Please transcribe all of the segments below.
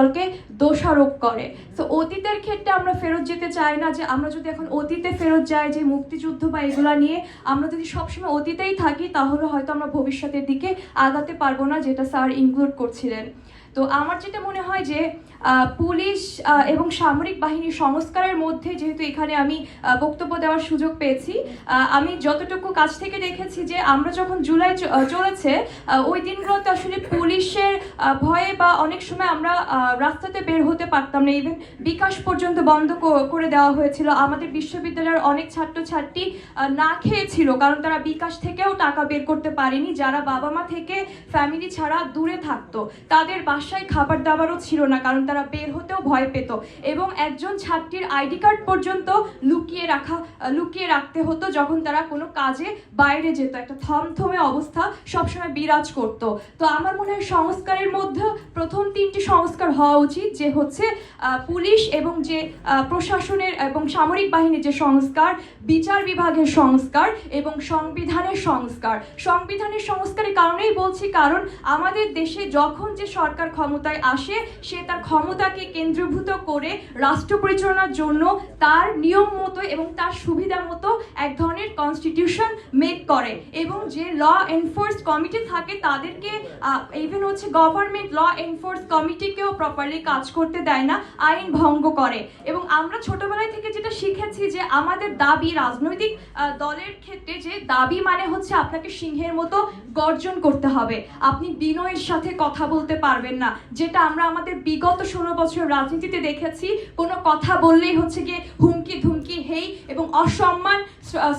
करके দোষারোপ করে। তো অতীতের ক্ষেত্রে আমরা ফেরত যেতে চাই না যে আমরা যদি এখন অতীতে ফেরত যাই যে মুক্তিযুদ্ধ বা এগুলা নিয়ে, আমরা যদি সবসময় অতীতেই থাকি, তাহলে হয়তো আমরা ভবিষ্যতের দিকে আগাতে পারব না, যেটা স্যার ইনক্লুড করছিলেন। তো আমার যেটা মনে হয় যে পুলিশ এবং সামরিক বাহিনীর সংস্কারের মধ্যে যেহেতু এখানে আমি বক্তব্য দেওয়ার সুযোগ পেয়েছি আমি যতটুকু কাছ থেকে দেখেছি যে আমরা যখন জুলাই চলেছে ওই দিনগুলোতে আসলে পুলিশের ভয়ে বা অনেক সময় আমরা রাস্তাতে বের হতে পারতাম না ইভেন বিকাশ পর্যন্ত বন্ধ করে দেওয়া হয়েছিল। আমাদের বিশ্ববিদ্যালয়ের অনেক ছাত্রছাত্রী না খেয়েছিল, কারণ তারা বিকাশ থেকেও টাকা বের করতে পারেনি। যারা বাবা মা থেকে ফ্যামিলি ছাড়া দূরে থাকতো, তাদের বাসায় খাবার দাবারও ছিল না, কারণ তারা বের হতেও ভয় পেত। এবং একজন ছাত্রীর আইডি কার্ড পর্যন্ত লুকিয়ে রাখা লুকিয়ে রাখতে হতো যখন তারা কোনো কাজে বাইরে যেত। একটা থমথমে অবস্থা সবসময় বিরাজ করত। তো আমার মনে হয় সংস্কারের মধ্যে প্রথম তিনটি সংস্কার হওয়া উচিত যে হচ্ছে পুলিশ এবং যে প্রশাসনের এবং সামরিক বাহিনীর যে সংস্কার, বিচার বিভাগের সংস্কার এবং সংবিধানের সংস্কার। সংবিধানের সংস্কারের কারণেই বলছি, কারণ আমাদের দেশে যখন যে সরকার ক্ষমতায় আসে, সে তার ক্ষমতাকে কেন্দ্রীভূত করে রাষ্ট্র পরিচালনার জন্য তার নিয়ম মতো এবং তার সুবিধা মতো এক ধরনের কনস্টিটিউশন মেক করে এবং যে ল এনফোর্স কমিটি থাকে তাদেরকে ইভেন হচ্ছে গভর্নমেন্ট ল এনফোর্স কমিটিকেও প্রপারলি কাজ করতে দেয় না, আইন ভঙ্গ করে। এবং আমরা ছোটবেলায় থেকে যেটা শিখেছি যে আমাদের দাবি রাজনৈতিক দলের ক্ষেত্রে যে দাবি মানে হচ্ছে আপনাকে সিংহের মতো গর্জন করতে হবে। আপনি বিনয়ের সাথে কথা বলতে পারবেন না। যেটা আমরা আমাদের বিগত ষোলো বছর রাজনীতিতে দেখেছি, কোনো কথা বললেই হচ্ছে গিয়ে হুমকি ধুমকি, হেই এবং অসম্মান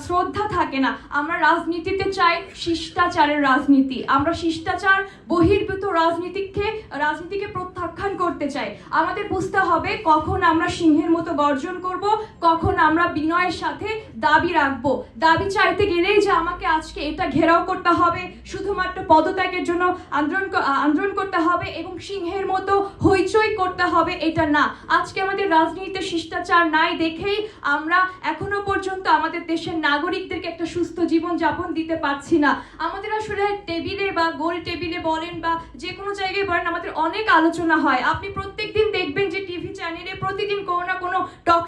শ্রদ্ধা থাকে না। আমরা রাজনীতিতে চাই শিষ্টাচারের রাজনীতি। আমরা শিষ্টাচার, বহির্ভূত রাজনীতিকে রাজনীতিকে প্রত্যাখ্যান করতে চাই। আমাদের বুঝতে হবে কখন আমরা সিংহের মতো গর্জন করব, কখন আমরা বিনয়ের সাথে দাবি রাখব। দাবি চাইতে গেলেই যে আমাকে আজকে এটা ঘেরাও করতে হবে, শুধুমাত্র পদত্যাগের জন্য আন্দোলন আন্দোলন করতে হবে এবং সিংহের মতো হইচই করতে হবে এটা না। আজকে আমাদের রাজনীতিতে শিষ্টাচার নাই দেখেই আমরা এখনও পর্যন্ত আমাদের দেশের নাগরিকদেরকে একটা সুস্থ জীবন যাপন দিতে পারছি না। আমাদের আসলে টেবিলে বা গোল টেবিলে বলেন বা যে কোনো জায়গায় বলেন, আমাদের অনেক আলোচনা হয়। আপনি প্রত্যেক দিন দেখবেন যে টিভি চ্যানেলে প্রতিদিন কোনো না কোনো টক